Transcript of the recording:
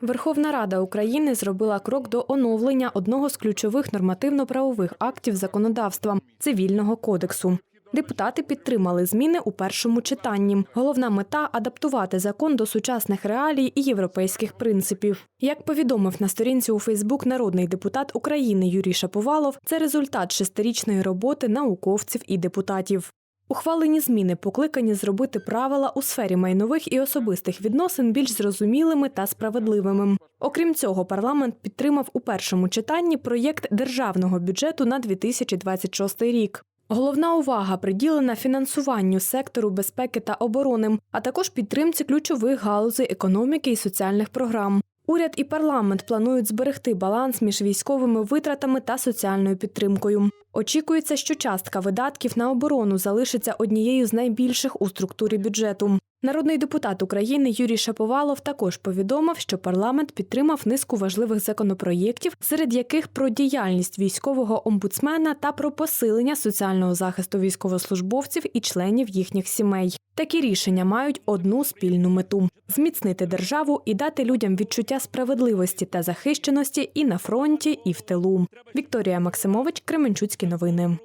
Верховна Рада України зробила крок до оновлення одного з ключових нормативно-правових актів законодавства цивільного кодексу. Депутати підтримали зміни у першому читанні. Головна мета адаптувати закон до сучасних реалій і європейських принципів. Як повідомив на сторінці у Фейсбук народний депутат України Юрій Шаповалов, це результат шестирічної роботи науковців і депутатів. Ухвалені зміни покликані зробити правила у сфері майнових і особистих відносин більш зрозумілими та справедливими. Окрім цього, парламент підтримав у першому читанні проєкт державного бюджету на 2026 рік. Головна увага приділена фінансуванню сектору безпеки та оборони, а також підтримці ключових галузей економіки і соціальних програм. Уряд і парламент планують зберегти баланс між військовими витратами та соціальною підтримкою. Очікується, що частка видатків на оборону залишиться однією з найбільших у структурі бюджету. Народний депутат України Юрій Шаповалов також повідомив, що парламент підтримав низку важливих законопроєктів, серед яких про діяльність військового омбудсмена та про посилення соціального захисту військовослужбовців і членів їхніх сімей. Такі рішення мають одну спільну мету зміцнити державу і дати людям відчуття справедливості та захищеності і на фронті, і в тилу. Вікторія Максимович, Кременчуцькі новини.